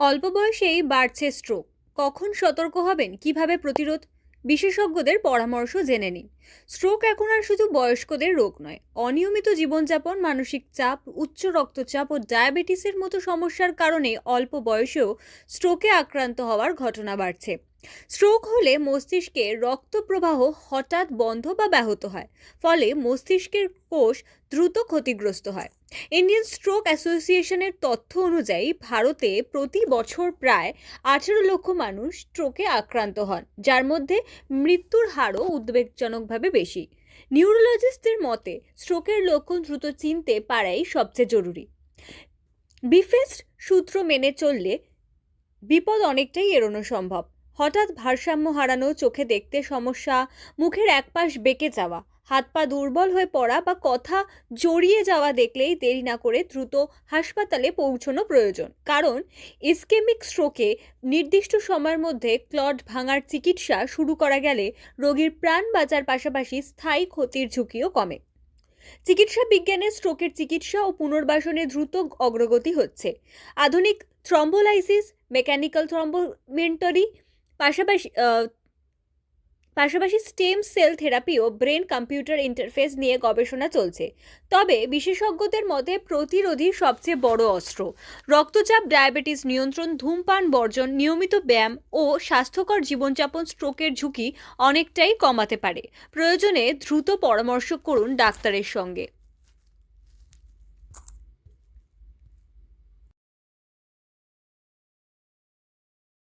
অল্প বয়সেই বাড়ছে স্ট্রোক কখন সতর্ক হবেন? কীভাবে প্রতিরোধ? বিশেষজ্ঞদের পরামর্শ জেনে নিন। স্ট্রোক এখন আর শুধু বয়স্কদের রোগ নয়, অনিয়মিত জীবনযাপন, মানসিক চাপ, উচ্চ রক্তচাপ ও ডায়াবেটিসের মতো সমস্যার কারণে অল্প বয়সেও স্ট্রোকে আক্রান্ত হওয়ার ঘটনা বাড়ছে। স্ট্রোক হলে মস্তিষ্কে রক্ত প্রবাহ হঠাৎ বন্ধ বা ব্যাহত হয়, ফলে মস্তিষ্কের কোষ দ্রুত ক্ষতিগ্রস্ত হয়। ইন্ডিয়ান স্ট্রোক অ্যাসোসিয়েশনের তথ্য অনুযায়ী, ভারতে প্রতি বছর প্রায় আঠেরো লক্ষ মানুষ স্ট্রোকে আক্রান্ত হন, যার মধ্যে মৃত্যুর হারও উদ্বেগজনকভাবে বেশি। নিউরোলজিস্টদের মতে স্ট্রোকের লক্ষণ দ্রুত চিনতে পারাই সবচেয়ে জরুরি। বিফেস্ট সূত্র মেনে চললে বিপদ অনেকটাই এড়ানো সম্ভব। হঠাৎ ভারসাম্য হারানো, চোখে দেখতে সমস্যা, মুখের একপাশ বেঁকে যাওয়া, হাত পা দুর্বল হয়ে পড়া বা কথা জড়িয়ে যাওয়া দেখলেই দেরি না করে দ্রুত হাসপাতালে পৌঁছানো প্রয়োজন। কারণ ইসকেমিক স্ট্রোকে নির্দিষ্ট সময়ের মধ্যে ক্লট ভাঙার চিকিৎসা শুরু করা গেলে রোগীর প্রাণ বাঁচার পাশাপাশি স্থায়ী ক্ষতির ঝুঁকিও কমে। চিকিৎসা বিজ্ঞানে স্ট্রোকের চিকিৎসা ও পুনর্বাসনে দ্রুত অগ্রগতি হচ্ছে। আধুনিক থ্রম্বোলাইসিস, মেকানিক্যাল থ্রম্বোমেন্টারি পাশাপাশি পাশাপাশি স্টেম সেল থেরাপি ও ব্রেন কম্পিউটার ইন্টারফেস নিয়ে গবেষণা চলছে। তবে বিশেষজ্ঞদের মতে প্রতিরোধী সবচেয়ে বড় অস্ত্র। রক্তচাপ, ডায়াবেটিস নিয়ন্ত্রণ, ধূমপান বর্জন, নিয়মিত ব্যায়াম ও স্বাস্থ্যকর জীবনযাপন স্ট্রোকের ঝুঁকি অনেকটাই কমাতে পারে। প্রয়োজনে দ্রুত পরামর্শ করুন ডাক্তারের সঙ্গে।